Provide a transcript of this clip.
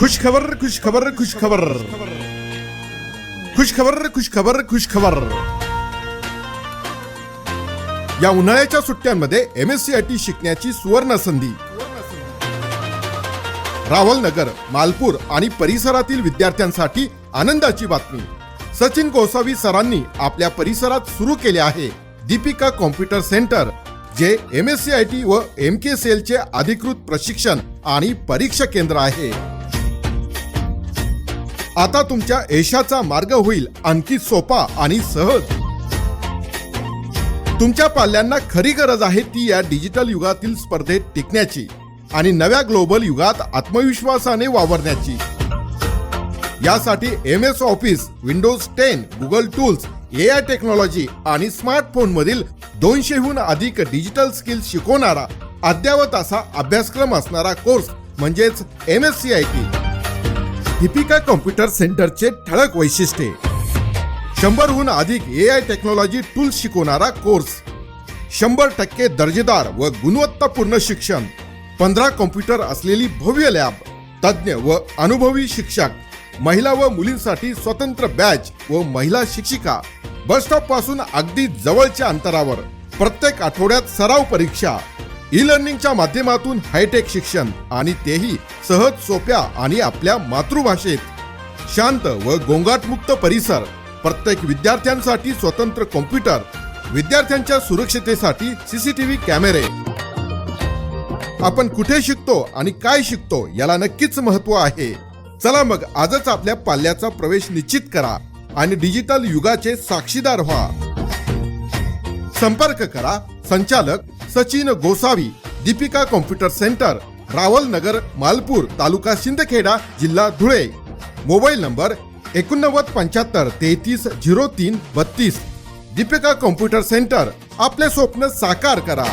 खुशखबर खुशखबर खुश खुशखबर खुशखबर खुशखबर या उन्हाळ्याच्या सुट्ट्यांमध्ये M S C I T शिकण्याची सुवर्ण संधी. रावल नगर मालपूर आणि परिसरातील विद्यार्थ्यांसाठी आनंदाची बातमी. सचिन गोसावी सरांनी आपल्या परिसरात सुरू केले आहे दीपिका कॉम्प्युटर सेंटर जे M S C I T व एम के चे अधिकृत प्रशिक्षण आणि परीक्षा केंद्र आहे. आता तुमच्या यशाचा मार्ग होईल आणखी सोपा आणि सहज. तुमच्या पाल्यांना खरी गरज आहे ती या डिजिटल युगातील स्पर्धेत टिकण्याची आणि नव्या ग्लोबल युगात आत्मविश्वासाने वावरण्याची. यासाठी M S office Windows ten Google tools A I technology आणि स्मार्टफोन मधील दोनशेहून अधिक डिजिटल स्किल्स शिकवणारा अद्ययावत असा अभ्यासक्रम असणारा कोर्स म्हणजेच M S C I T. हिपिका computer सेंटरचे ठळक वैशिष्ट्ये. शंभरहून अधिक ए आय टेक्नॉलॉजी टूल्स शिकवणारा कोर्स. शंभर टक्के दर्जेदार व गुणवत्तापूर्ण शिक्षण. पंधरा कॉम्प्युटर असलेली भव्य लॅब. तज्ज्ञ व अनुभवी शिक्षक. महिला व मुलींसाठी स्वतंत्र बॅच व महिला शिक्षिका. बस स्टॉपपासून अगदी जवळच्या अंतरावर. प्रत्येक आठवड्यात सराव परीक्षा. ई लर्निंगच्या माध्यमातून हायटेक शिक्षण आणि तेही सहज सोप्या आणि आपल्या मातृभाषेत. शांत व गोंगाटमुक्त परिसर प्रत्येक विद्यार्थ्यांसाठी स्वतंत्र कॉम्प्युटर विद्यार्थ्यांच्या सुरक्षितेसाठी सीसीटीव्ही कॅमेरे. आपण कुठे शिकतो आणि काय शिकतो याला नक्कीच महत्त्व आहे. चला मग आजच आपल्या पाल्याचा प्रवेश निश्चित करा आणि डिजिटल युगाचे साक्षीदार व्हा. संपर्क करा संचालक सचिन गोसावी दीपिका कॉम्प्युटर सेंटर रावल नगर मालपूर तालुका शिंदखेडा जिल्हा धुळे. मोबाईल नंबर एकोणनव्वद पंच्याहत्तर तेहतीस झिरो तीन बत्तीस. दीपिका कॉम्प्युटर सेंटर आपले स्वप्न साकार करा.